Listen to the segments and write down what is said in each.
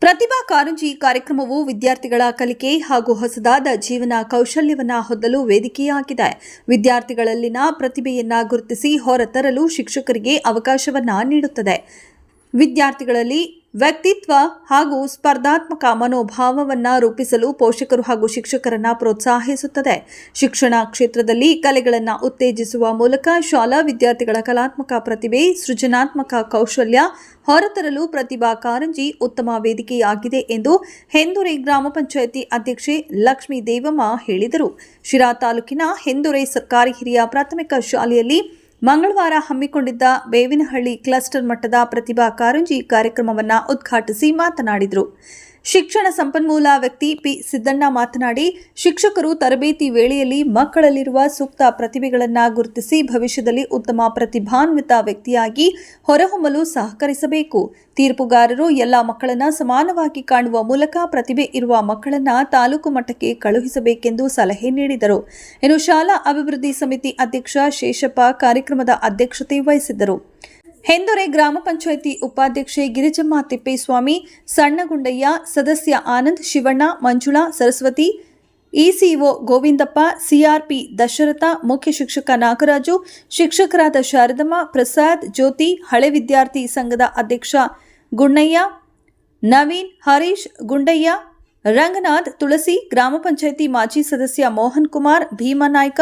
ಪ್ರತಿಭಾ ಕಾರಂಜಿ ಕಾರ್ಯಕ್ರಮವು ವಿದ್ಯಾರ್ಥಿಗಳ ಕಲಿಕೆ ಹಾಗೂ ಹೊಸದಾದ ಜೀವನ ಕೌಶಲ್ಯವನ್ನು ಹೊಂದಲು ವೇದಿಕೆಯಾಗಿದೆ. ವಿದ್ಯಾರ್ಥಿಗಳಲ್ಲಿನ ಪ್ರತಿಭೆಯನ್ನು ಗುರುತಿಸಿ ಹೊರತರಲು ಶಿಕ್ಷಕರಿಗೆ ಅವಕಾಶವನ್ನ ನೀಡುತ್ತದೆ. ವಿದ್ಯಾರ್ಥಿಗಳಲ್ಲಿ ವ್ಯಕ್ತಿತ್ವ ಹಾಗೂ ಸ್ಪರ್ಧಾತ್ಮಕ ಮನೋಭಾವವನ್ನು ರೂಪಿಸಲು ಪೋಷಕರು ಹಾಗೂ ಶಿಕ್ಷಕರನ್ನು ಪ್ರೋತ್ಸಾಹಿಸುತ್ತದೆ. ಶಿಕ್ಷಣ ಕ್ಷೇತ್ರದಲ್ಲಿ ಕಲೆಗಳನ್ನು ಉತ್ತೇಜಿಸುವ ಮೂಲಕ ಶಾಲಾ ವಿದ್ಯಾರ್ಥಿಗಳ ಕಲಾತ್ಮಕ ಪ್ರತಿಭೆ, ಸೃಜನಾತ್ಮಕ ಕೌಶಲ್ಯ ಹೊರತರಲು ಪ್ರತಿಭಾ ಕಾರಂಜಿ ಉತ್ತಮ ವೇದಿಕೆಯಾಗಿದೆ ಎಂದು ಹೆಂದೂರೆ ಗ್ರಾಮ ಪಂಚಾಯಿತಿ ಅಧ್ಯಕ್ಷೆ ಲಕ್ಷ್ಮೀ ದೇವಮ್ಮ ಹೇಳಿದರು. ಶಿರಾ ತಾಲೂಕಿನ ಹೆಂದೂರೆ ಸರ್ಕಾರಿ ಹಿರಿಯ ಪ್ರಾಥಮಿಕ ಶಾಲೆಯಲ್ಲಿ ಮಂಗಳವಾರ ಹಮ್ಮಿಕೊಂಡಿದ್ದ ಬೇವಿನಹಳ್ಳಿ ಕ್ಲಸ್ಟರ್ ಮಟ್ಟದ ಪ್ರತಿಭಾ ಕಾರಂಜಿ ಕಾರ್ಯಕ್ರಮವನ್ನು ಉದ್ಘಾಟಿಸಿ ಮಾತನಾಡಿದರು. ಶಿಕ್ಷಣ ಸಂಪನ್ಮೂಲ ವ್ಯಕ್ತಿ ಪಿ ಸಿದ್ದಣ್ಣ ಮಾತನಾಡಿ, ಶಿಕ್ಷಕರು ತರಬೇತಿ ವೇಳೆಯಲ್ಲಿ ಮಕ್ಕಳಲ್ಲಿರುವ ಸೂಕ್ತ ಪ್ರತಿಭೆಗಳನ್ನು ಗುರುತಿಸಿ ಭವಿಷ್ಯದಲ್ಲಿ ಉತ್ತಮ ಪ್ರತಿಭಾನ್ವಿತ ವ್ಯಕ್ತಿಯಾಗಿ ಹೊರಹೊಮ್ಮಲು ಸಹಕರಿಸಬೇಕು. ತೀರ್ಪುಗಾರರು ಎಲ್ಲ ಮಕ್ಕಳನ್ನು ಸಮಾನವಾಗಿ ಕಾಣುವ ಮೂಲಕ ಪ್ರತಿಭೆ ಇರುವ ಮಕ್ಕಳನ್ನು ತಾಲೂಕು ಮಟ್ಟಕ್ಕೆ ಕಳುಹಿಸಬೇಕೆಂದು ಸಲಹೆ ನೀಡಿದರು. ಇನ್ನು ಶಾಲಾ ಅಭಿವೃದ್ಧಿ ಸಮಿತಿ ಅಧ್ಯಕ್ಷ ಶೇಷಪ್ಪ ಕಾರ್ಯಕ್ರಮದ ಅಧ್ಯಕ್ಷತೆ ವಹಿಸಿದ್ದರು. ಹೆಂದೊರೆ ಗ್ರಾಮ ಪಂಚಾಯಿತಿ ಉಪಾಧ್ಯಕ್ಷೆ ಗಿರಿಜಮ್ಮ ತಿಪ್ಪೇಸ್ವಾಮಿ, ಸಣ್ಣಗುಂಡಯ್ಯ, ಸದಸ್ಯ ಆನಂದ್ ಶಿವಣ್ಣ, ಮಂಜುಳಾ ಸರಸ್ವತಿ, ಇಸಿಒ ಗೋವಿಂದಪ್ಪ, ಸಿಆರ್ಪಿ ದಶರಥ, ಮುಖ್ಯ ಶಿಕ್ಷಕ ನಾಗರಾಜು, ಶಿಕ್ಷಕರಾದ ಶಾರದಮ್ಮ, ಪ್ರಸಾದ್, ಜ್ಯೋತಿ, ಹಳೆ ವಿದ್ಯಾರ್ಥಿ ಸಂಘದ ಅಧ್ಯಕ್ಷ ಗುಣ್ಣಯ್ಯ, ನವೀನ್, ಹರೀಶ್, ಗುಂಡಯ್ಯ ರಂಗನಾಥ್, ತುಳಸಿ, ಗ್ರಾಮ ಪಂಚಾಯಿತಿ ಮಾಜಿ ಸದಸ್ಯ ಮೋಹನ್ ಕುಮಾರ್ ಭೀಮನಾಯ್ಕ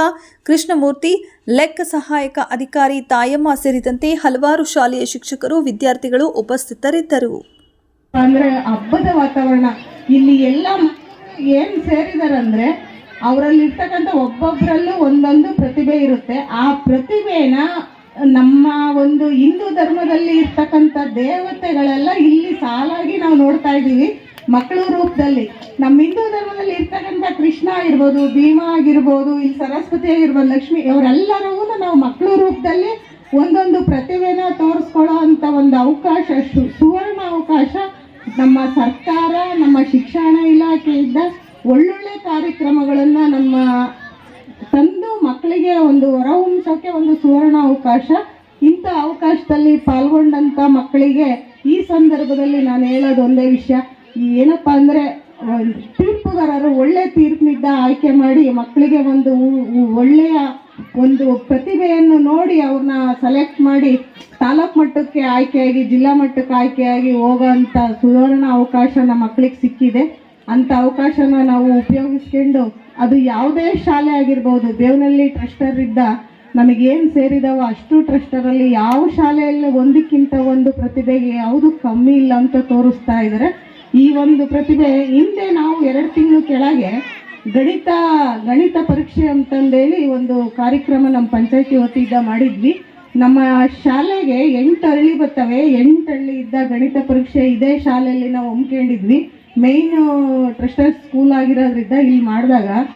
ಕೃಷ್ಣಮೂರ್ತಿ, ಲೆಕ್ಕ ಸಹಾಯಕ ಅಧಿಕಾರಿ ತಾಯಮ್ಮ ಸೇರಿದಂತೆ ಹಲವಾರು ಶಾಲೆಯ ಶಿಕ್ಷಕರು, ವಿದ್ಯಾರ್ಥಿಗಳು ಉಪಸ್ಥಿತರಿದ್ದರು. ಅಂದ್ರೆ ಹಬ್ಬದ ವಾತಾವರಣ, ಇಲ್ಲಿ ಎಲ್ಲ ಏನ್ ಸೇರಿದಾರಂದ್ರೆ ಅವರಲ್ಲಿ ಇರ್ತಕ್ಕಂಥ ಒಬ್ಬೊಬ್ಬರಲ್ಲೂ ಒಂದೊಂದು ಪ್ರತಿಭೆ ಇರುತ್ತೆ. ಆ ಪ್ರತಿಭೆನ ನಮ್ಮ ಒಂದು ಹಿಂದೂ ಧರ್ಮದಲ್ಲಿ ಇರ್ತಕ್ಕಂಥ ದೇವತೆಗಳೆಲ್ಲ ಇಲ್ಲಿ ಸಾಲಾಗಿ ನಾವು ನೋಡ್ತಾ ಇದ್ದೀವಿ. ಮಕ್ಕಳು ರೂಪದಲ್ಲಿ. ನಮ್ಮ ಹಿಂದೂ ಧರ್ಮದಲ್ಲಿ ಇರ್ತಕ್ಕಂಥ ಕೃಷ್ಣ ಆಗಿರ್ಬೋದು, ಭೀಮ ಆಗಿರ್ಬೋದು, ಇಲ್ಲಿ ಸರಸ್ವತಿ ಆಗಿರ್ಬೋದು, ಲಕ್ಷ್ಮಿ ಇವರೆಲ್ಲರಿಗೂ ನಾವು ಮಕ್ಕಳ ರೂಪದಲ್ಲಿ ಒಂದೊಂದು ಪ್ರತಿಭೆನ ತೋರಿಸ್ಕೊಳ್ಳೋ ಅಂತ ಒಂದು ಅವಕಾಶ ಸುವರ್ಣ ಅವಕಾಶ ನಮ್ಮ ಸರ್ಕಾರ, ನಮ್ಮ ಶಿಕ್ಷಣ ಇಲಾಖೆಯಿಂದ ಒಳ್ಳೊಳ್ಳೆ ಕಾರ್ಯಕ್ರಮಗಳನ್ನು ನಮ್ಮ ತಂದು ಮಕ್ಕಳಿಗೆ ಒಂದು ಹೊರಹೊಮ್ಸೋಕೆ ಒಂದು ಸುವರ್ಣ ಅವಕಾಶ. ಇಂಥ ಅವಕಾಶದಲ್ಲಿ ಪಾಲ್ಗೊಂಡಂಥ ಮಕ್ಕಳಿಗೆ ಈ ಸಂದರ್ಭದಲ್ಲಿ ನಾನು ಹೇಳೋದು ಒಂದೇ ವಿಷಯ. ಏನಪ್ಪ ಅಂದರೆ ತೀರ್ಪುಗಾರರು ಒಳ್ಳೆ ತೀರ್ಪಿನಿಂದ ಆಯ್ಕೆ ಮಾಡಿ ಮಕ್ಕಳಿಗೆ ಒಂದು ಒಳ್ಳೆಯ ಒಂದು ಪ್ರತಿಭೆಯನ್ನು ನೋಡಿ ಅವ್ರನ್ನ ಸೆಲೆಕ್ಟ್ ಮಾಡಿ ತಾಲೂಕು ಮಟ್ಟಕ್ಕೆ ಆಯ್ಕೆಯಾಗಿ, ಜಿಲ್ಲಾ ಮಟ್ಟಕ್ಕೆ ಆಯ್ಕೆಯಾಗಿ ಹೋಗೋಂಥ ಸುವರ್ಣ ಅವಕಾಶ ನಮ್ಮ ಮಕ್ಕಳಿಗೆ ಸಿಕ್ಕಿದೆ. ಅಂಥ ಅವಕಾಶನ ನಾವು ಉಪಯೋಗಿಸ್ಕೊಂಡು ಅದು ಯಾವುದೇ ಶಾಲೆ ಆಗಿರ್ಬೋದು ಬೇವನಲ್ಲಿ ಟ್ರಸ್ಟರ್ ಇದ್ದ ನಮಗೇನು ಸೇರಿದಾವೋ ಅಷ್ಟು ಟ್ರಸ್ಟರಲ್ಲಿ ಯಾವ ಶಾಲೆಯಲ್ಲಿ ಒಂದಕ್ಕಿಂತ ಒಂದು ಪ್ರತಿಭೆಗೆ ಯಾವುದು ಕಮ್ಮಿ ಇಲ್ಲ ಅಂತ ತೋರಿಸ್ತಾ ಇದ್ದಾರೆ. ಈ ಒಂದು ಪ್ರತಿಭೆ ಹಿಂದೆ ನಾವು ಎರಡು ತಿಂಗಳು ಕೆಳಗೆ ಗಣಿತ ಗಣಿತ ಪರೀಕ್ಷೆ ಅಂತಂದೇಳಿ ಒಂದು ಕಾರ್ಯಕ್ರಮ ನಮ್ಮ ಪಂಚಾಯತಿ ವತಿಯಿಂದ ಮಾಡಿದ್ವಿ. ನಮ್ಮ ಶಾಲೆಗೆ ಎಂಟು ಹಳ್ಳಿ ಬರ್ತವೆ. ಎಂಟು ಹಳ್ಳಿ ಇದ್ದ ಗಣಿತ ಪರೀಕ್ಷೆ ಇದೇ ಶಾಲೆಯಲ್ಲಿ ನಾವು ಹಮ್ಮಿಕೊಂಡಿದ್ವಿ ಮೇಯ್ನು ಟ್ರಸ್ಟರ್ ಸ್ಕೂಲ್ ಆಗಿರೋದ್ರಿಂದ ಇಲ್ಲಿ ಮಾಡಿದಾಗ